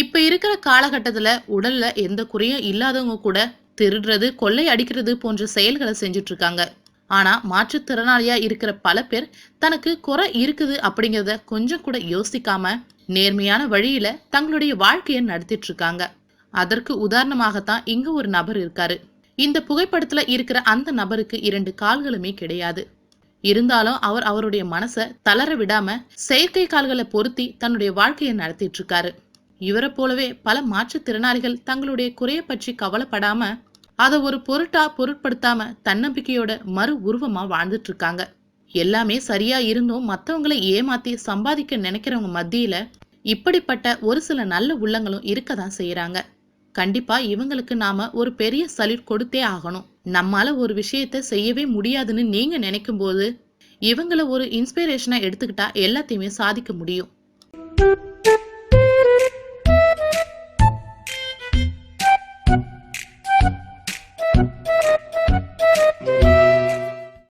இப்போ இருக்கிற காலகட்டத்தில் உடலில் எந்த குறையும் இல்லாதவங்க கூட திருடுறது கொள்ளை அடிக்கிறது போன்ற செயல்களை செஞ்சுட்டு இருக்காங்க. ஆனால் மாற்றுத்திறனாளியாக இருக்கிற பல பேர் தனக்கு குறை இருக்குது அப்படிங்கிறத கொஞ்சம் கூட யோசிக்காம நேர்மையான வழியில தங்களுடைய வாழ்க்கையை நடத்திட்டு இருக்காங்க. அதற்கு உதாரணமாகத்தான் இங்க ஒரு நபர் இருக்காரு. இந்த புகைப்படத்துல இருக்கிற அந்த நபருக்கு இரண்டு கால்களுமே கிடையாது. இருந்தாலும் அவர் அவருடைய மனசை தளர விடாம செயற்கை கால்களை பொருத்தி தன்னுடைய வாழ்க்கையை நடத்திட்டு இருக்காரு. இவரை போலவே பல மாற்றுத்திறனாளிகள் தங்களுடைய குறைய பற்றி கவலைப்படாம அதை ஒரு பொருட்டா பொருட்படுத்தாம தன்னம்பிக்கையோட மறு உருவமா வாழ்ந்துட்டு இருக்காங்க எல்லாமே சரியா இருந்தும் மற்றவங்களை ஏமாத்தி சம்பாதிக்க நினைக்கிறவங்க மத்தியில இப்படிப்பட்ட ஒரு சில நல்ல உள்ளங்களும் இருக்க தான் செய்யறாங்க கண்டிப்பா இவங்களுக்கு நாம ஒரு பெரிய சல்யூட் கொடுத்தே ஆகணும். நம்மால ஒரு விஷயத்த செய்யவே முடியாதுன்னு நீங்க நினைக்கும் போது இவங்கள ஒரு இன்ஸ்பிரேஷனா எடுத்துக்கிட்டா எல்லாத்தையுமே சாதிக்க முடியும்.